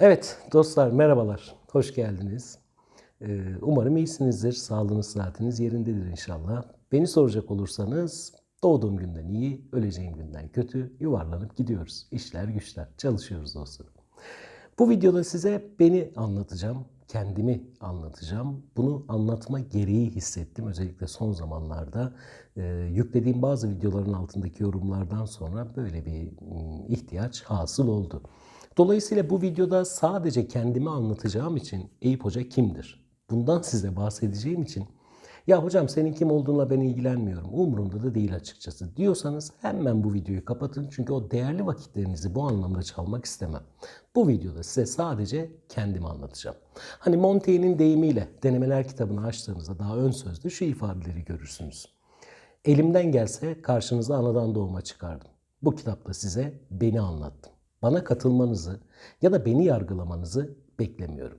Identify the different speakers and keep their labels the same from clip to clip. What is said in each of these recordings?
Speaker 1: Evet dostlar merhabalar. Hoş geldiniz. Ee, Umarım iyisinizdir. Sağlığınız, sıhhatiniz yerindedir inşallah. Beni soracak olursanız doğduğum günden iyi, öleceğim günden kötü yuvarlanıp gidiyoruz. İşler güçler, çalışıyoruz dostlarım. Bu videoda size beni anlatacağım, kendimi anlatacağım. Bunu anlatma gereği hissettim. Özellikle son zamanlarda e, yüklediğim bazı videoların altındaki yorumlardan sonra böyle bir mm, ihtiyaç hasıl oldu. Dolayısıyla bu videoda sadece kendimi anlatacağım için Eyüp Hoca kimdir? Bundan size bahsedeceğim için ya hocam senin kim olduğunla ben ilgilenmiyorum. Umurumda da değil açıkçası diyorsanız hemen bu videoyu kapatın. Çünkü o değerli vakitlerinizi bu anlamda çalmak istemem. Bu videoda size sadece kendimi anlatacağım. Hani Montaigne'in deyimiyle denemeler kitabını açtığınızda daha ön sözde şu ifadeleri görürsünüz. Elimden gelse karşınıza anadan doğma çıkardım. Bu kitapta size beni anlattım. Bana katılmanızı ya da beni yargılamanızı beklemiyorum.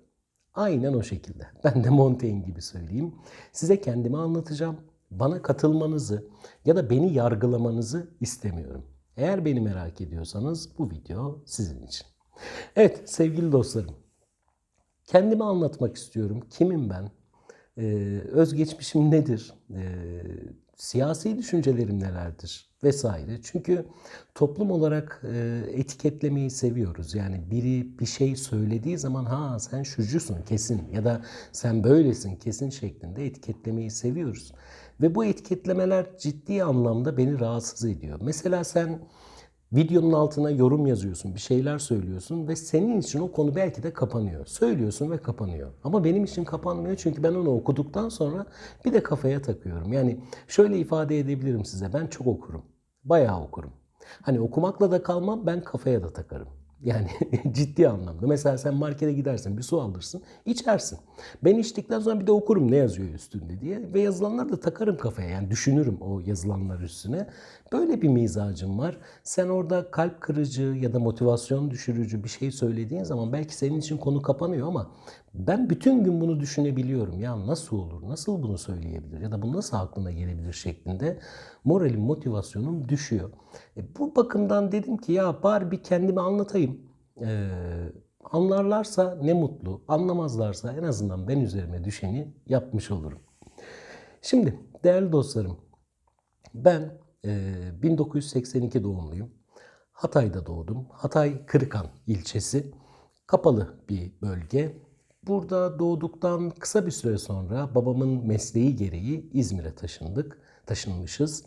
Speaker 1: Aynen o şekilde. Ben de Montaigne gibi söyleyeyim. Size kendimi anlatacağım. Bana katılmanızı ya da beni yargılamanızı istemiyorum. Eğer beni merak ediyorsanız bu video sizin için. Evet sevgili dostlarım. Kendimi anlatmak istiyorum. Kimim ben? Ee, özgeçmişim nedir? Ee, siyasi düşüncelerim nelerdir? Vesaire. Çünkü toplum olarak e, etiketlemeyi seviyoruz. Yani biri bir şey söylediği zaman ha sen şucusun kesin ya da sen böylesin kesin şeklinde etiketlemeyi seviyoruz. Ve bu etiketlemeler ciddi anlamda beni rahatsız ediyor. Mesela sen Videonun altına yorum yazıyorsun, bir şeyler söylüyorsun ve senin için o konu belki de kapanıyor. Söylüyorsun ve kapanıyor. Ama benim için kapanmıyor çünkü ben onu okuduktan sonra bir de kafaya takıyorum. Yani şöyle ifade edebilirim size. Ben çok okurum. Bayağı okurum. Hani okumakla da kalmam, ben kafaya da takarım. Yani ciddi anlamda. Mesela sen markete gidersin, bir su alırsın, içersin. Ben içtikten sonra bir de okurum ne yazıyor üstünde diye. Ve yazılanları da takarım kafaya. Yani düşünürüm o yazılanlar üstüne. Böyle bir mizacım var. Sen orada kalp kırıcı ya da motivasyon düşürücü bir şey söylediğin zaman belki senin için konu kapanıyor ama ben bütün gün bunu düşünebiliyorum. Ya nasıl olur, nasıl bunu söyleyebilir ya da bu nasıl aklına gelebilir şeklinde moralim, motivasyonum düşüyor. E, bu bakımdan dedim ki ya bari bir kendimi anlatayım. Ee, anlarlarsa ne mutlu, anlamazlarsa en azından ben üzerime düşeni yapmış olurum. Şimdi değerli dostlarım, ben 1982 doğumluyum. Hatay'da doğdum. Hatay Kırıkan ilçesi. Kapalı bir bölge. Burada doğduktan kısa bir süre sonra babamın mesleği gereği İzmir'e taşındık. Taşınmışız.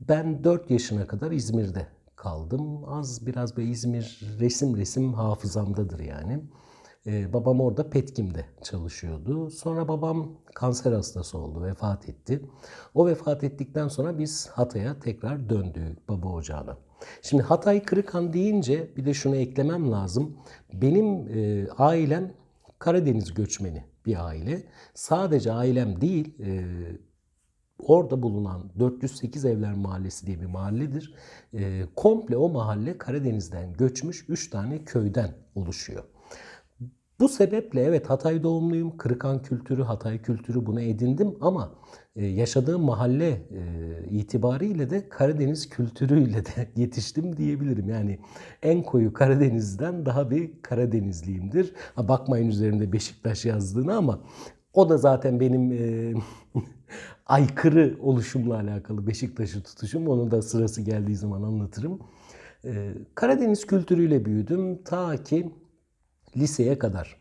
Speaker 1: Ben 4 yaşına kadar İzmir'de kaldım. Az biraz böyle İzmir resim resim hafızamdadır yani. Ee, babam orada Petkim'de çalışıyordu. Sonra babam kanser hastası oldu, vefat etti. O vefat ettikten sonra biz Hatay'a tekrar döndük baba ocağına. Şimdi Hatay Kırıkhan deyince bir de şunu eklemem lazım. Benim e, ailem Karadeniz göçmeni bir aile. Sadece ailem değil, e, orada bulunan 408 Evler Mahallesi diye bir mahalledir. E, komple o mahalle Karadeniz'den göçmüş 3 tane köyden oluşuyor. Bu sebeple evet Hatay doğumluyum. Kırıkan kültürü, Hatay kültürü bunu edindim ama e, yaşadığım mahalle e, itibariyle de Karadeniz kültürüyle de yetiştim diyebilirim. Yani en koyu Karadeniz'den daha bir Karadenizliyimdir. Ha, bakmayın üzerinde Beşiktaş yazdığını ama o da zaten benim e, aykırı oluşumla alakalı Beşiktaş'ı tutuşum. Onu da sırası geldiği zaman anlatırım. E, Karadeniz kültürüyle büyüdüm ta ki liseye kadar.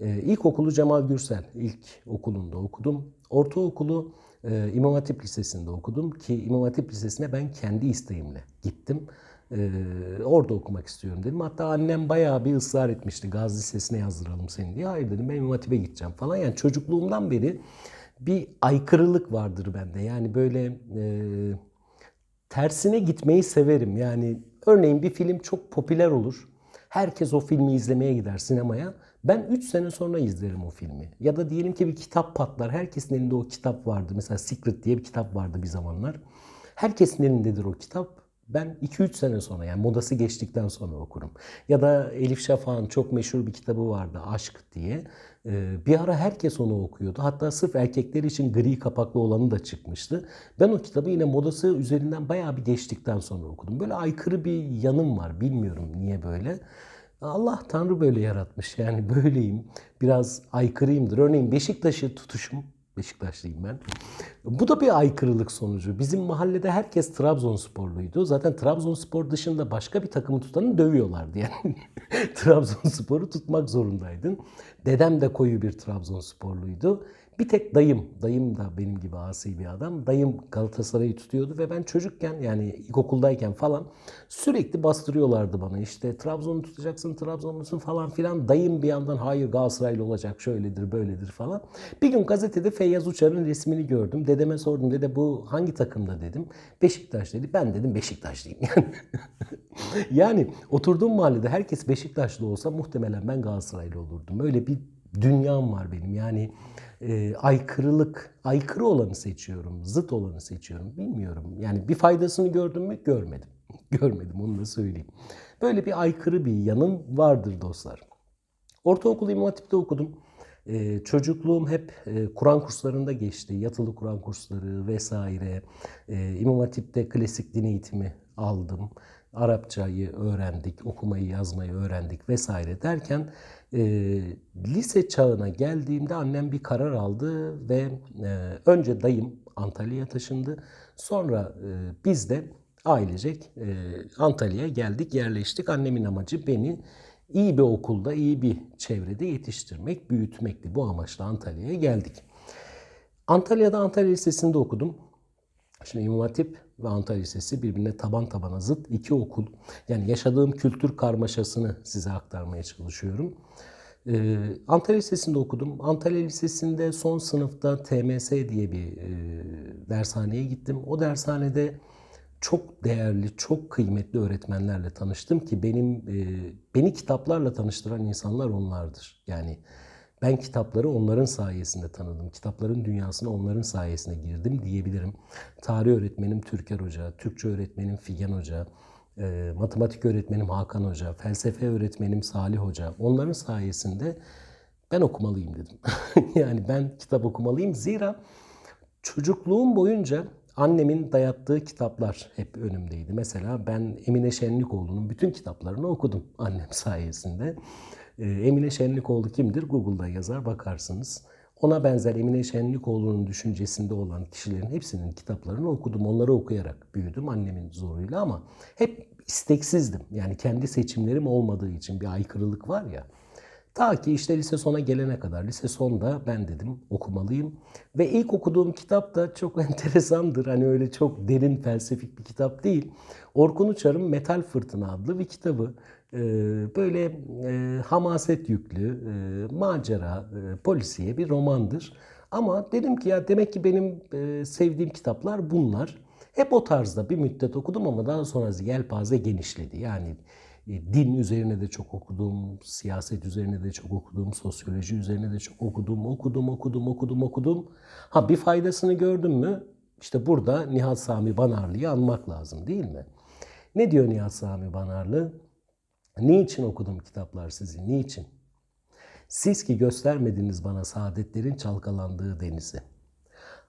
Speaker 1: Ee, ilkokulu Cemal Gürsel ilk okulunda okudum. Ortaokulu e, İmam Hatip Lisesi'nde okudum ki İmam Hatip Lisesi'ne ben kendi isteğimle gittim. Ee, orada okumak istiyorum dedim. Hatta annem bayağı bir ısrar etmişti. Gazi Lisesi'ne yazdıralım seni diye. Hayır dedim ben İmam Hatip'e gideceğim falan. Yani çocukluğumdan beri bir aykırılık vardır bende. Yani böyle e, tersine gitmeyi severim. Yani örneğin bir film çok popüler olur. Herkes o filmi izlemeye gider sinemaya. Ben 3 sene sonra izlerim o filmi. Ya da diyelim ki bir kitap patlar. Herkesin elinde o kitap vardı. Mesela Secret diye bir kitap vardı bir zamanlar. Herkesin elindedir o kitap. Ben 2-3 sene sonra yani modası geçtikten sonra okurum. Ya da Elif Şafak'ın çok meşhur bir kitabı vardı Aşk diye. Ee, bir ara herkes onu okuyordu. Hatta sırf erkekler için gri kapaklı olanı da çıkmıştı. Ben o kitabı yine modası üzerinden bayağı bir geçtikten sonra okudum. Böyle aykırı bir yanım var. Bilmiyorum niye böyle. Allah Tanrı böyle yaratmış. Yani böyleyim. Biraz aykırıyımdır. Örneğin Beşiktaş'ı tutuşum. Beşiktaşlıyım ben. Bu da bir aykırılık sonucu. Bizim mahallede herkes Trabzonsporluydu. Zaten Trabzonspor dışında başka bir takımı tutanı dövüyorlardı. Yani Trabzonspor'u tutmak zorundaydın. Dedem de koyu bir Trabzonsporluydu. Bir tek dayım, dayım da benim gibi asi bir adam. Dayım Galatasaray'ı tutuyordu ve ben çocukken yani ilkokuldayken falan sürekli bastırıyorlardı bana. İşte Trabzon'u tutacaksın, Trabzonlusun falan filan. Dayım bir yandan hayır Galatasaraylı olacak, şöyledir, böyledir falan. Bir gün gazetede Feyyaz Uçar'ın resmini gördüm. Dedeme sordum, dede bu hangi takımda dedim. Beşiktaş dedi. Ben dedim Beşiktaşlıyım. Yani, yani oturduğum mahallede herkes Beşiktaşlı olsa muhtemelen ben Galatasaraylı olurdum. Öyle bir dünyam var benim. Yani e, aykırılık, aykırı olanı seçiyorum, zıt olanı seçiyorum. Bilmiyorum. Yani bir faydasını gördüm mü? Görmedim. Görmedim onu da söyleyeyim. Böyle bir aykırı bir yanım vardır dostlar. Ortaokul İmam Hatip'te okudum. Ee, çocukluğum hep e, Kur'an kurslarında geçti. Yatılı Kur'an kursları vesaire. Ee, İmam Hatip'te klasik din eğitimi aldım. Arapçayı öğrendik, okumayı yazmayı öğrendik vesaire derken e, lise çağına geldiğimde annem bir karar aldı ve e, önce dayım Antalya'ya taşındı. Sonra e, biz de ailecek e, Antalya'ya geldik, yerleştik. Annemin amacı beni iyi bir okulda, iyi bir çevrede yetiştirmek, büyütmekti. Bu amaçla Antalya'ya geldik. Antalya'da Antalya Lisesi'nde okudum. Şimdi İmam Hatip ve Antalya Lisesi birbirine taban tabana zıt iki okul. Yani yaşadığım kültür karmaşasını size aktarmaya çalışıyorum. Ee, Antalya Lisesi'nde okudum. Antalya Lisesi'nde son sınıfta TMS diye bir e, dershaneye gittim. O dershanede çok değerli, çok kıymetli öğretmenlerle tanıştım ki benim e, beni kitaplarla tanıştıran insanlar onlardır. Yani ben kitapları onların sayesinde tanıdım. Kitapların dünyasına onların sayesinde girdim diyebilirim. Tarih öğretmenim Türker Hoca, Türkçe öğretmenim Figen Hoca, e, matematik öğretmenim Hakan Hoca, felsefe öğretmenim Salih Hoca. Onların sayesinde ben okumalıyım dedim. yani ben kitap okumalıyım. Zira çocukluğum boyunca annemin dayattığı kitaplar hep önümdeydi. Mesela ben Emine Şenlikoğlu'nun bütün kitaplarını okudum annem sayesinde. Ee, Emine Şenlikoğlu kimdir? Google'da yazar bakarsınız. Ona benzer Emine Şenlikoğlu'nun düşüncesinde olan kişilerin hepsinin kitaplarını okudum. Onları okuyarak büyüdüm annemin zoruyla ama hep isteksizdim. Yani kendi seçimlerim olmadığı için bir aykırılık var ya. Ta ki işte lise sona gelene kadar. Lise sonda ben dedim okumalıyım. Ve ilk okuduğum kitap da çok enteresandır. Hani öyle çok derin felsefik bir kitap değil. Orkun Uçar'ın Metal Fırtına adlı bir kitabı. Ee, böyle e, hamaset yüklü, e, macera, e, polisiye bir romandır. Ama dedim ki ya demek ki benim sevdiğim kitaplar bunlar. Hep o tarzda bir müddet okudum ama daha sonra yelpaze genişledi. Yani din üzerine de çok okudum, siyaset üzerine de çok okudum, sosyoloji üzerine de çok okudum, okudum, okudum, okudum, okudum. Ha bir faydasını gördüm mü? İşte burada Nihat Sami Banarlı'yı anmak lazım değil mi? Ne diyor Nihat Sami Banarlı? Niçin okudum kitaplar sizi? Niçin? Siz ki göstermediniz bana saadetlerin çalkalandığı denizi.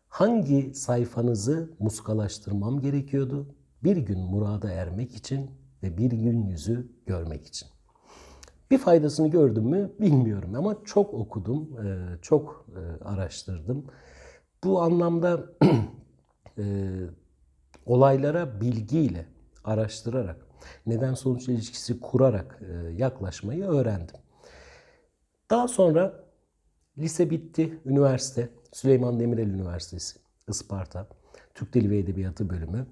Speaker 1: Hangi sayfanızı muskalaştırmam gerekiyordu? Bir gün murada ermek için ve bir gün yüzü görmek için. Bir faydasını gördüm mü bilmiyorum ama çok okudum, çok araştırdım. Bu anlamda olaylara bilgiyle, araştırarak, neden sonuç ilişkisi kurarak yaklaşmayı öğrendim. Daha sonra lise bitti, üniversite, Süleyman Demirel Üniversitesi, Isparta, Türk Dili ve Edebiyatı bölümü.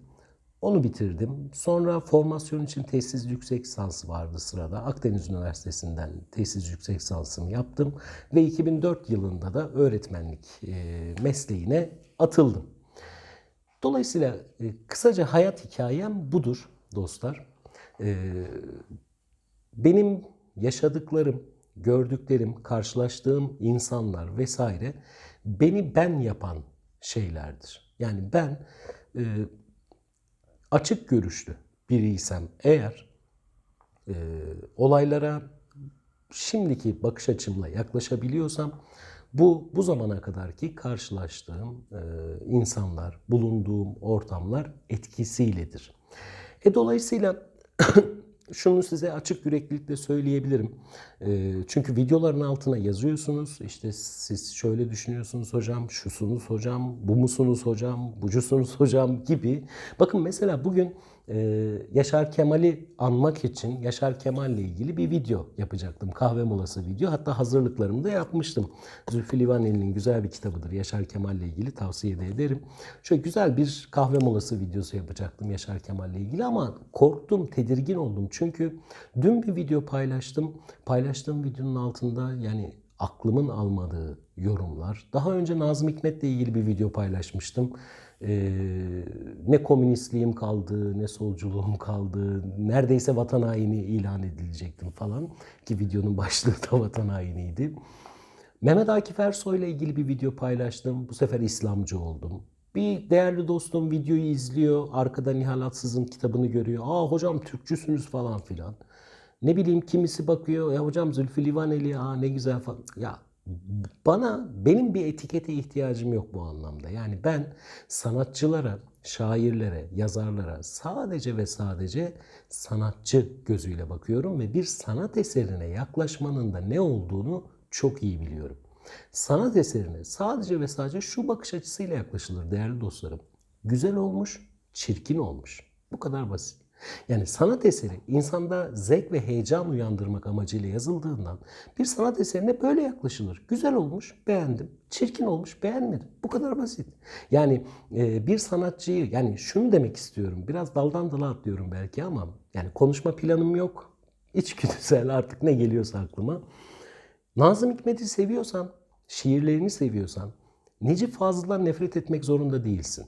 Speaker 1: Onu bitirdim. Sonra formasyon için tesis yüksek lisansı vardı sırada. Akdeniz Üniversitesi'nden tesis yüksek lisansımı yaptım. Ve 2004 yılında da öğretmenlik mesleğine atıldım. Dolayısıyla kısaca hayat hikayem budur dostlar. Benim yaşadıklarım, gördüklerim, karşılaştığım insanlar vesaire beni ben yapan şeylerdir. Yani ben açık görüşlü biriysem eğer e, olaylara şimdiki bakış açımla yaklaşabiliyorsam bu bu zamana kadarki karşılaştığım e, insanlar, bulunduğum ortamlar etkisiyledir. E dolayısıyla şunu size açık yüreklilikle söyleyebilirim. Ee, çünkü videoların altına yazıyorsunuz. İşte siz şöyle düşünüyorsunuz hocam, şusunuz hocam, bu musunuz hocam, bucusunuz hocam gibi. Bakın mesela bugün e, Yaşar Kemal'i anmak için Yaşar Kemal'le ilgili bir video yapacaktım. Kahve molası video. Hatta hazırlıklarımı da yapmıştım. Zülfü Livaneli'nin güzel bir kitabıdır. Yaşar Kemal'le ilgili tavsiye de ederim. Şöyle güzel bir kahve molası videosu yapacaktım Yaşar Kemal'le ilgili ama korktum, tedirgin oldum. Çünkü dün bir video paylaştım. Paylaştığım videonun altında yani aklımın almadığı yorumlar. Daha önce Nazım Hikmet'le ilgili bir video paylaşmıştım. Ee, ne komünistliğim kaldı, ne solculuğum kaldı. Neredeyse vatan haini ilan edilecektim falan. Ki videonun başlığı da vatan hainiydi. Mehmet Akif Ersoy ile ilgili bir video paylaştım. Bu sefer İslamcı oldum. Bir değerli dostum videoyu izliyor. Arkada Nihal Atsız'ın kitabını görüyor. Aa hocam Türkçüsünüz falan filan. Ne bileyim kimisi bakıyor. Ya hocam Zülfü Livaneli aa ne güzel falan. Ya bana benim bir etikete ihtiyacım yok bu anlamda. Yani ben sanatçılara, şairlere, yazarlara sadece ve sadece sanatçı gözüyle bakıyorum ve bir sanat eserine yaklaşmanın da ne olduğunu çok iyi biliyorum. Sanat eserine sadece ve sadece şu bakış açısıyla yaklaşılır değerli dostlarım. Güzel olmuş, çirkin olmuş. Bu kadar basit. Yani sanat eseri insanda zevk ve heyecan uyandırmak amacıyla yazıldığından bir sanat eserine böyle yaklaşılır. Güzel olmuş, beğendim. Çirkin olmuş, beğenmedim. Bu kadar basit. Yani e, bir sanatçıyı, yani şunu demek istiyorum. Biraz daldan dala atlıyorum belki ama yani konuşma planım yok. İçgüdüsel artık ne geliyorsa aklıma. Nazım Hikmet'i seviyorsan, şiirlerini seviyorsan Necip Fazıl'dan nefret etmek zorunda değilsin.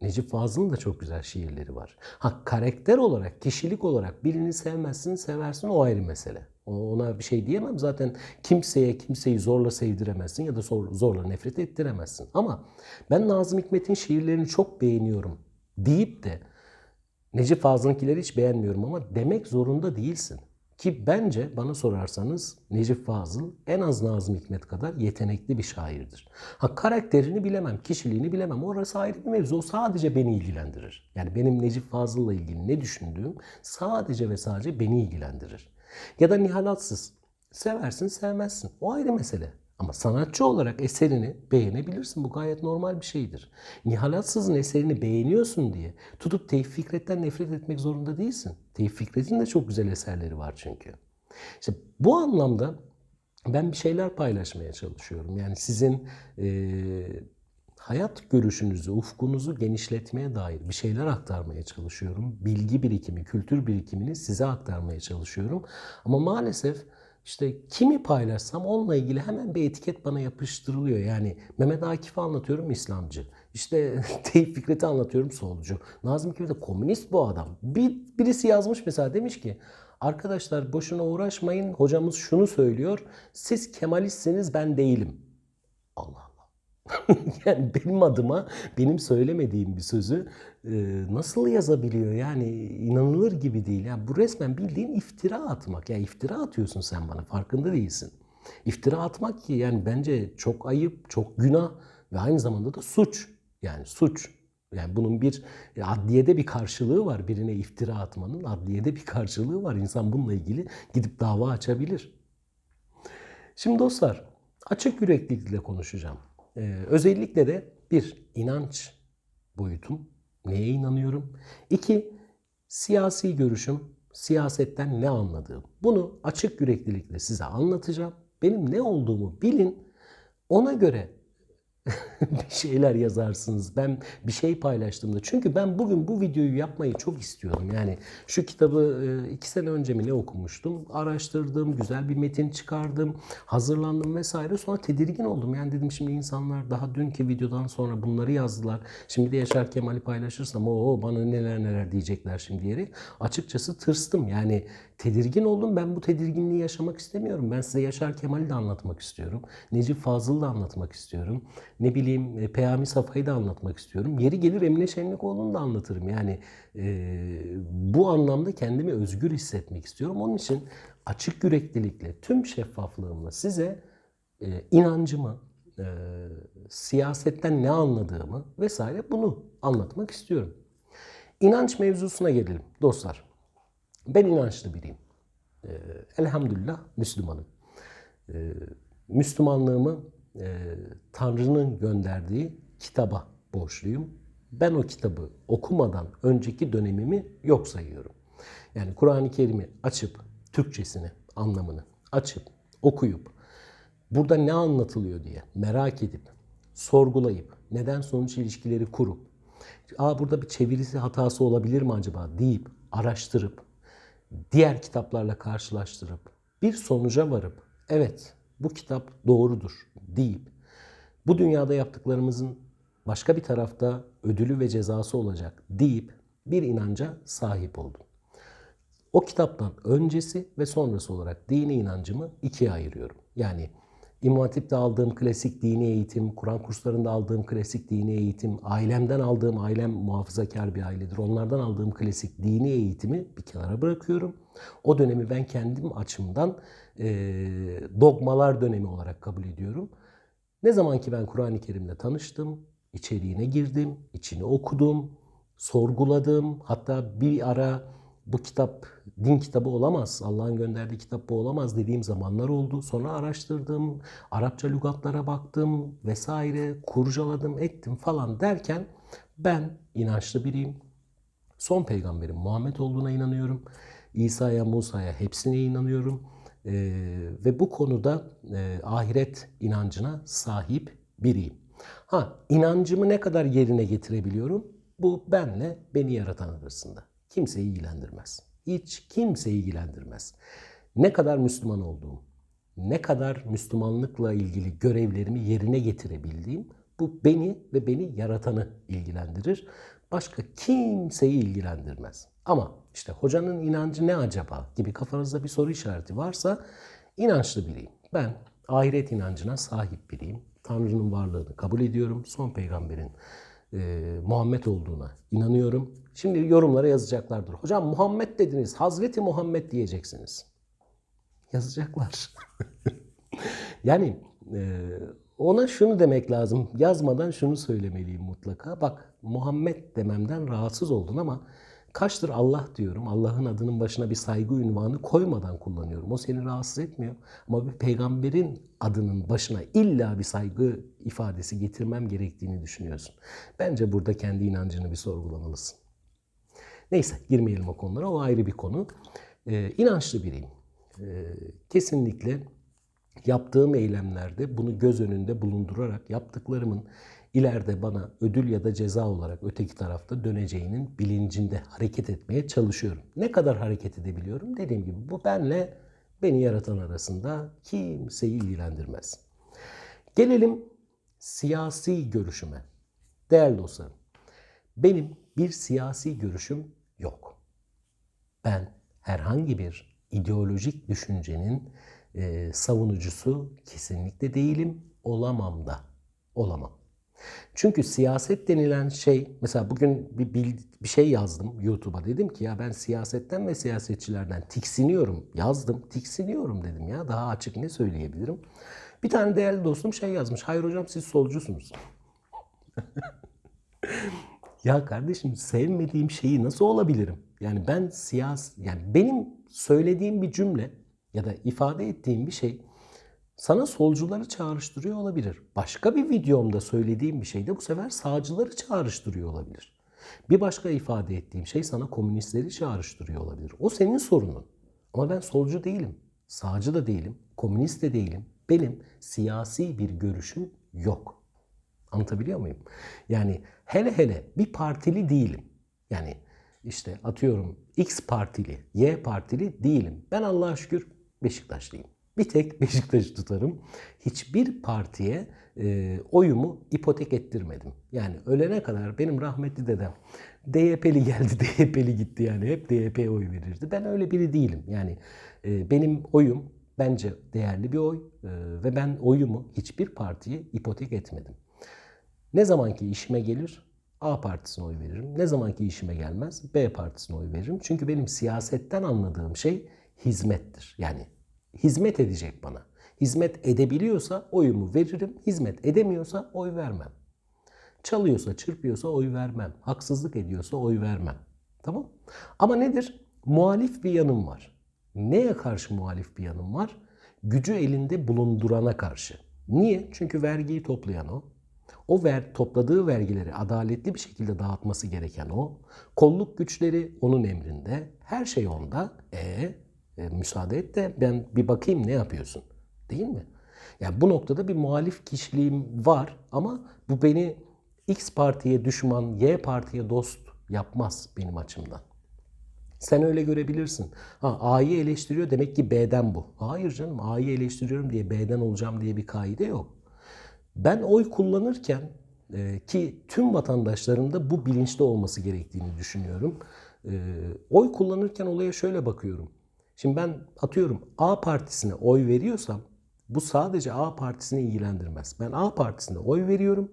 Speaker 1: Necip Fazıl'ın da çok güzel şiirleri var. Ha karakter olarak, kişilik olarak birini sevmezsin, seversin o ayrı mesele. Ona bir şey diyemem. Zaten kimseye kimseyi zorla sevdiremezsin ya da zorla nefret ettiremezsin. Ama ben Nazım Hikmet'in şiirlerini çok beğeniyorum deyip de Necip Fazıl'ınkileri hiç beğenmiyorum ama demek zorunda değilsin. Ki bence bana sorarsanız Necip Fazıl en az Nazım Hikmet kadar yetenekli bir şairdir. Ha karakterini bilemem, kişiliğini bilemem. Orası ayrı bir mevzu. O sadece beni ilgilendirir. Yani benim Necip Fazıl'la ilgili ne düşündüğüm sadece ve sadece beni ilgilendirir. Ya da Nihal Atsız. Seversin, sevmezsin. O ayrı mesele. Ama sanatçı olarak eserini beğenebilirsin. Bu gayet normal bir şeydir. Nihal Atsız'ın eserini beğeniyorsun diye tutup Tevfik Fikret'ten nefret etmek zorunda değilsin. Tevfik Fikret'in de çok güzel eserleri var çünkü. İşte bu anlamda ben bir şeyler paylaşmaya çalışıyorum. Yani sizin e, hayat görüşünüzü, ufkunuzu genişletmeye dair bir şeyler aktarmaya çalışıyorum. Bilgi birikimi, kültür birikimini size aktarmaya çalışıyorum. Ama maalesef işte kimi paylaşsam onunla ilgili hemen bir etiket bana yapıştırılıyor. Yani Mehmet Akif'i anlatıyorum İslamcı. İşte Tevfik Fikret'i anlatıyorum solcu. Nazım Hikmet de komünist bu adam. Bir, birisi yazmış mesela demiş ki arkadaşlar boşuna uğraşmayın hocamız şunu söylüyor. Siz Kemalistsiniz ben değilim. Allah Allah. yani benim adıma benim söylemediğim bir sözü nasıl yazabiliyor? Yani inanılır gibi değil. Yani bu resmen bildiğin iftira atmak. Ya yani iftira atıyorsun sen bana farkında değilsin. İftira atmak ki yani bence çok ayıp, çok günah ve aynı zamanda da suç. Yani suç. Yani bunun bir e, adliyede bir karşılığı var. Birine iftira atmanın adliyede bir karşılığı var. İnsan bununla ilgili gidip dava açabilir. Şimdi dostlar açık yüreklilikle konuşacağım. Ee, özellikle de bir inanç boyutum. Neye inanıyorum? İki siyasi görüşüm, siyasetten ne anladığım. Bunu açık yüreklilikle size anlatacağım. Benim ne olduğumu bilin. Ona göre bir şeyler yazarsınız. Ben bir şey paylaştığımda. Çünkü ben bugün bu videoyu yapmayı çok istiyordum. Yani şu kitabı e, iki sene önce mi ne okumuştum? Araştırdım, güzel bir metin çıkardım, hazırlandım vesaire. Sonra tedirgin oldum. Yani dedim şimdi insanlar daha dünkü videodan sonra bunları yazdılar. Şimdi de Yaşar Kemal'i paylaşırsam o bana neler neler diyecekler şimdi diyerek. Açıkçası tırstım. Yani tedirgin oldum. Ben bu tedirginliği yaşamak istemiyorum. Ben size Yaşar Kemal'i de anlatmak istiyorum. Necip Fazıl'ı da anlatmak istiyorum. Ne bileyim e, Peyami Safa'yı da anlatmak istiyorum. Yeri gelir Emine Şenlikoğlu'nu da anlatırım. Yani e, bu anlamda kendimi özgür hissetmek istiyorum. Onun için açık yüreklilikle, tüm şeffaflığımla size e, inancımı, e, siyasetten ne anladığımı vesaire bunu anlatmak istiyorum. İnanç mevzusuna gelelim dostlar. Ben inançlı biriyim. Ee, elhamdülillah Müslümanım. Ee, Müslümanlığımı e, Tanrı'nın gönderdiği kitaba borçluyum. Ben o kitabı okumadan önceki dönemimi yok sayıyorum. Yani Kur'an-ı Kerim'i açıp Türkçesini, anlamını açıp okuyup burada ne anlatılıyor diye merak edip sorgulayıp neden sonuç ilişkileri kurup Aa burada bir çevirisi hatası olabilir mi acaba deyip araştırıp diğer kitaplarla karşılaştırıp bir sonuca varıp evet bu kitap doğrudur deyip bu dünyada yaptıklarımızın başka bir tarafta ödülü ve cezası olacak deyip bir inanca sahip oldum. O kitaptan öncesi ve sonrası olarak dini inancımı ikiye ayırıyorum. Yani İmam Hatip'te aldığım klasik dini eğitim, Kur'an kurslarında aldığım klasik dini eğitim, ailemden aldığım, ailem muhafazakar bir ailedir. Onlardan aldığım klasik dini eğitimi bir kenara bırakıyorum. O dönemi ben kendim açımdan e, dogmalar dönemi olarak kabul ediyorum. Ne zaman ki ben Kur'an-ı Kerim'le tanıştım, içeriğine girdim, içini okudum, sorguladım. Hatta bir ara bu kitap din kitabı olamaz, Allah'ın gönderdiği kitap bu olamaz dediğim zamanlar oldu. Sonra araştırdım, Arapça lügatlara baktım vesaire, kurcaladım, ettim falan derken ben inançlı biriyim. Son peygamberin Muhammed olduğuna inanıyorum. İsa'ya, Musa'ya hepsine inanıyorum. Ee, ve bu konuda e, ahiret inancına sahip biriyim. Ha, inancımı ne kadar yerine getirebiliyorum? Bu benle beni yaratan arasında. Kimseyi ilgilendirmez. Hiç kimseyi ilgilendirmez. Ne kadar Müslüman olduğum, ne kadar Müslümanlıkla ilgili görevlerimi yerine getirebildiğim bu beni ve beni yaratanı ilgilendirir. Başka kimseyi ilgilendirmez. Ama işte hocanın inancı ne acaba gibi kafanızda bir soru işareti varsa inançlı biriyim. Ben ahiret inancına sahip biriyim. Tanrı'nın varlığını kabul ediyorum. Son peygamberin e, Muhammed olduğuna inanıyorum. Şimdi yorumlara yazacaklardır. Hocam Muhammed dediniz, Hazreti Muhammed diyeceksiniz. Yazacaklar. yani e, ona şunu demek lazım. Yazmadan şunu söylemeliyim mutlaka. Bak Muhammed dememden rahatsız oldun ama kaçtır Allah diyorum. Allah'ın adının başına bir saygı ünvanı koymadan kullanıyorum. O seni rahatsız etmiyor. Ama bir peygamberin adının başına illa bir saygı ifadesi getirmem gerektiğini düşünüyorsun. Bence burada kendi inancını bir sorgulamalısın. Neyse girmeyelim o konulara. O ayrı bir konu. Ee, inançlı biriyim. Ee, kesinlikle yaptığım eylemlerde bunu göz önünde bulundurarak yaptıklarımın ileride bana ödül ya da ceza olarak öteki tarafta döneceğinin bilincinde hareket etmeye çalışıyorum. Ne kadar hareket edebiliyorum? Dediğim gibi bu benle beni yaratan arasında kimseyi ilgilendirmez. Gelelim siyasi görüşüme. Değerli dostlarım, benim bir siyasi görüşüm yok. Ben herhangi bir ideolojik düşüncenin e, savunucusu kesinlikle değilim. Olamam da. Olamam. Çünkü siyaset denilen şey, mesela bugün bir, bir, şey yazdım YouTube'a. Dedim ki ya ben siyasetten ve siyasetçilerden tiksiniyorum. Yazdım, tiksiniyorum dedim ya. Daha açık ne söyleyebilirim? Bir tane değerli dostum şey yazmış. Hayır hocam siz solcusunuz. ya kardeşim sevmediğim şeyi nasıl olabilirim? Yani ben siyas yani benim söylediğim bir cümle ya da ifade ettiğim bir şey sana solcuları çağrıştırıyor olabilir. Başka bir videomda söylediğim bir şey de bu sefer sağcıları çağrıştırıyor olabilir. Bir başka ifade ettiğim şey sana komünistleri çağrıştırıyor olabilir. O senin sorunun. Ama ben solcu değilim. Sağcı da değilim. Komünist de değilim. Benim siyasi bir görüşüm yok. Anlatabiliyor muyum? Yani hele hele bir partili değilim. Yani işte atıyorum X partili, Y partili değilim. Ben Allah'a şükür Beşiktaşlıyım. Bir tek Beşiktaş'ı tutarım. Hiçbir partiye e, oyumu ipotek ettirmedim. Yani ölene kadar benim rahmetli dedem DYP'li geldi, DYP'li gitti yani. Hep DYP'ye oy verirdi. Ben öyle biri değilim. Yani e, benim oyum bence değerli bir oy e, ve ben oyumu hiçbir partiye ipotek etmedim. Ne zamanki işime gelir A partisine oy veririm. Ne zamanki işime gelmez B partisine oy veririm. Çünkü benim siyasetten anladığım şey hizmettir. Yani hizmet edecek bana. Hizmet edebiliyorsa oyumu veririm. Hizmet edemiyorsa oy vermem. Çalıyorsa, çırpıyorsa oy vermem. Haksızlık ediyorsa oy vermem. Tamam? Ama nedir? muhalif bir yanım var. Neye karşı muhalif bir yanım var? Gücü elinde bulundurana karşı. Niye? Çünkü vergiyi toplayan o. O ver, topladığı vergileri adaletli bir şekilde dağıtması gereken o. Kolluk güçleri onun emrinde. Her şey onda. E, e, müsaade et de ben bir bakayım ne yapıyorsun. Değil mi? Yani bu noktada bir muhalif kişiliğim var ama bu beni X partiye düşman, Y partiye dost yapmaz benim açımdan. Sen öyle görebilirsin. Ha, A'yı eleştiriyor demek ki B'den bu. Hayır canım A'yı eleştiriyorum diye B'den olacağım diye bir kaide yok. Ben oy kullanırken e, ki tüm vatandaşların da bu bilinçli olması gerektiğini düşünüyorum. E, oy kullanırken olaya şöyle bakıyorum. Şimdi ben atıyorum A partisine oy veriyorsam bu sadece A partisini ilgilendirmez. Ben A partisine oy veriyorum.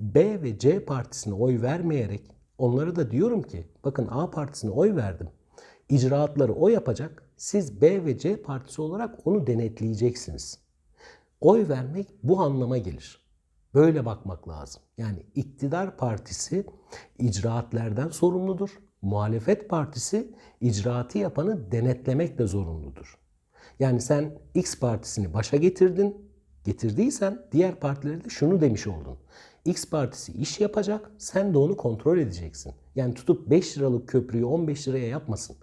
Speaker 1: B ve C partisine oy vermeyerek onlara da diyorum ki bakın A partisine oy verdim. İcraatları o yapacak. Siz B ve C partisi olarak onu denetleyeceksiniz. Oy vermek bu anlama gelir. Böyle bakmak lazım. Yani iktidar partisi icraatlerden sorumludur. Muhalefet partisi icraatı yapanı denetlemekle zorunludur. Yani sen X partisini başa getirdin. Getirdiysen diğer partilere de şunu demiş oldun. X partisi iş yapacak, sen de onu kontrol edeceksin. Yani tutup 5 liralık köprüyü 15 liraya yapmasın.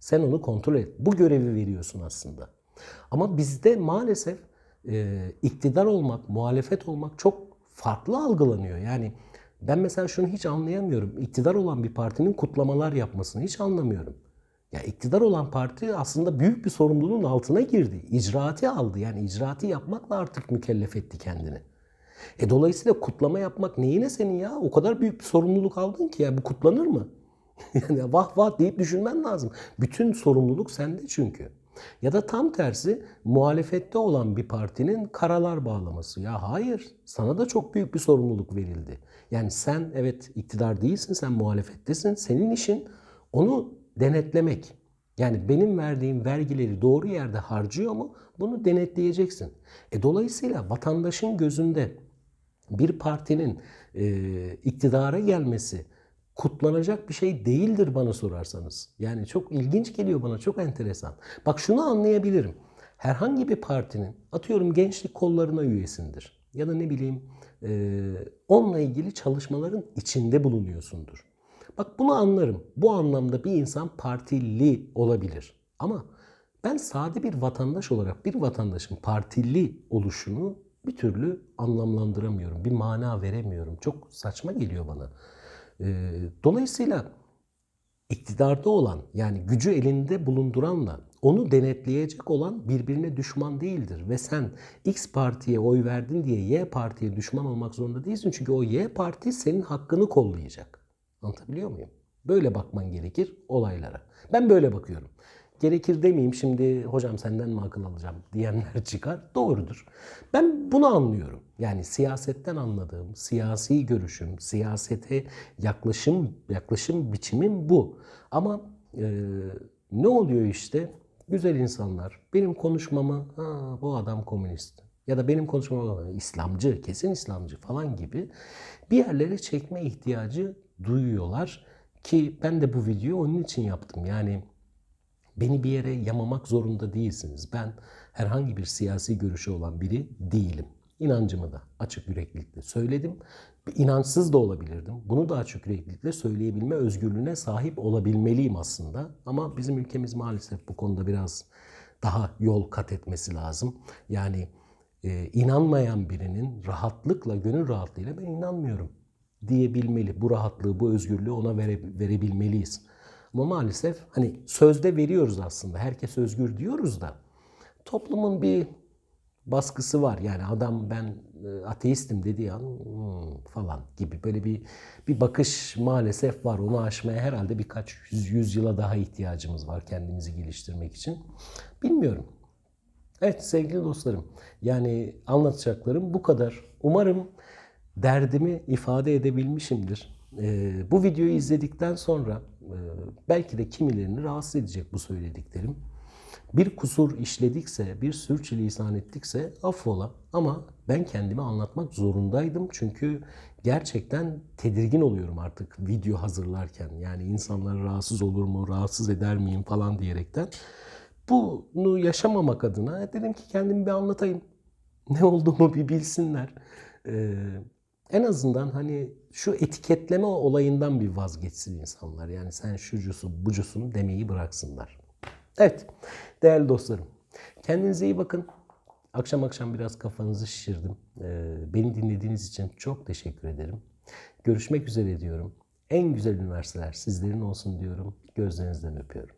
Speaker 1: Sen onu kontrol et. Bu görevi veriyorsun aslında. Ama bizde maalesef e, iktidar olmak, muhalefet olmak çok farklı algılanıyor. Yani ben mesela şunu hiç anlayamıyorum. İktidar olan bir partinin kutlamalar yapmasını hiç anlamıyorum. Ya iktidar olan parti aslında büyük bir sorumluluğun altına girdi. İcraatı aldı. Yani icraatı yapmakla artık mükellef etti kendini. E dolayısıyla kutlama yapmak neyine senin ya? O kadar büyük bir sorumluluk aldın ki ya bu kutlanır mı? yani vah vah deyip düşünmen lazım. Bütün sorumluluk sende çünkü. Ya da tam tersi muhalefette olan bir partinin karalar bağlaması. Ya hayır sana da çok büyük bir sorumluluk verildi. Yani sen evet iktidar değilsin sen muhalefettesin. Senin işin onu denetlemek. Yani benim verdiğim vergileri doğru yerde harcıyor mu bunu denetleyeceksin. E dolayısıyla vatandaşın gözünde bir partinin e, iktidara gelmesi kutlanacak bir şey değildir bana sorarsanız. Yani çok ilginç geliyor bana, çok enteresan. Bak şunu anlayabilirim. Herhangi bir partinin, atıyorum gençlik kollarına üyesindir. Ya da ne bileyim e, onunla ilgili çalışmaların içinde bulunuyorsundur. Bak bunu anlarım. Bu anlamda bir insan partili olabilir. Ama ben sade bir vatandaş olarak bir vatandaşın partili oluşunu bir türlü anlamlandıramıyorum. Bir mana veremiyorum. Çok saçma geliyor bana. Ee, dolayısıyla iktidarda olan yani gücü elinde bulunduranla onu denetleyecek olan birbirine düşman değildir. Ve sen X partiye oy verdin diye Y partiye düşman olmak zorunda değilsin. Çünkü o Y parti senin hakkını kollayacak. Anlatabiliyor muyum? Böyle bakman gerekir olaylara. Ben böyle bakıyorum. Gerekir demeyeyim şimdi hocam senden mi akıl alacağım diyenler çıkar. Doğrudur. Ben bunu anlıyorum. Yani siyasetten anladığım, siyasi görüşüm, siyasete yaklaşım yaklaşım biçimim bu. Ama e, ne oluyor işte? Güzel insanlar benim konuşmamı ha, bu adam komünist ya da benim konuşmamı İslamcı, kesin İslamcı falan gibi bir yerlere çekme ihtiyacı duyuyorlar ki ben de bu videoyu onun için yaptım. Yani Beni bir yere yamamak zorunda değilsiniz. Ben herhangi bir siyasi görüşü olan biri değilim. İnancımı da açık yüreklilikle söyledim. İnançsız da olabilirdim. Bunu da açık yüreklilikle söyleyebilme özgürlüğüne sahip olabilmeliyim aslında. Ama bizim ülkemiz maalesef bu konuda biraz daha yol kat etmesi lazım. Yani e, inanmayan birinin rahatlıkla, gönül rahatlığıyla ben inanmıyorum diyebilmeli. Bu rahatlığı, bu özgürlüğü ona vere, verebilmeliyiz. Ama maalesef hani sözde veriyoruz aslında. Herkes özgür diyoruz da toplumun bir baskısı var. Yani adam ben e, ateistim dediği an hmm, falan gibi böyle bir bir bakış maalesef var. Onu aşmaya herhalde birkaç yüz, yüz yıla daha ihtiyacımız var kendimizi geliştirmek için. Bilmiyorum. Evet sevgili dostlarım yani anlatacaklarım bu kadar. Umarım derdimi ifade edebilmişimdir. Ee, bu videoyu izledikten sonra e, belki de kimilerini rahatsız edecek bu söylediklerim. Bir kusur işledikse, bir sürçülisan ettikse affola. Ama ben kendimi anlatmak zorundaydım. Çünkü gerçekten tedirgin oluyorum artık video hazırlarken. Yani insanlar rahatsız olur mu, rahatsız eder miyim falan diyerekten. Bunu yaşamamak adına dedim ki kendimi bir anlatayım. Ne olduğumu bir bilsinler. Ee, en azından hani şu etiketleme olayından bir vazgeçsin insanlar. Yani sen şucusun, bucusun demeyi bıraksınlar. Evet, değerli dostlarım. Kendinize iyi bakın. Akşam akşam biraz kafanızı şişirdim. Ee, beni dinlediğiniz için çok teşekkür ederim. Görüşmek üzere diyorum. En güzel üniversiteler sizlerin olsun diyorum. Gözlerinizden öpüyorum.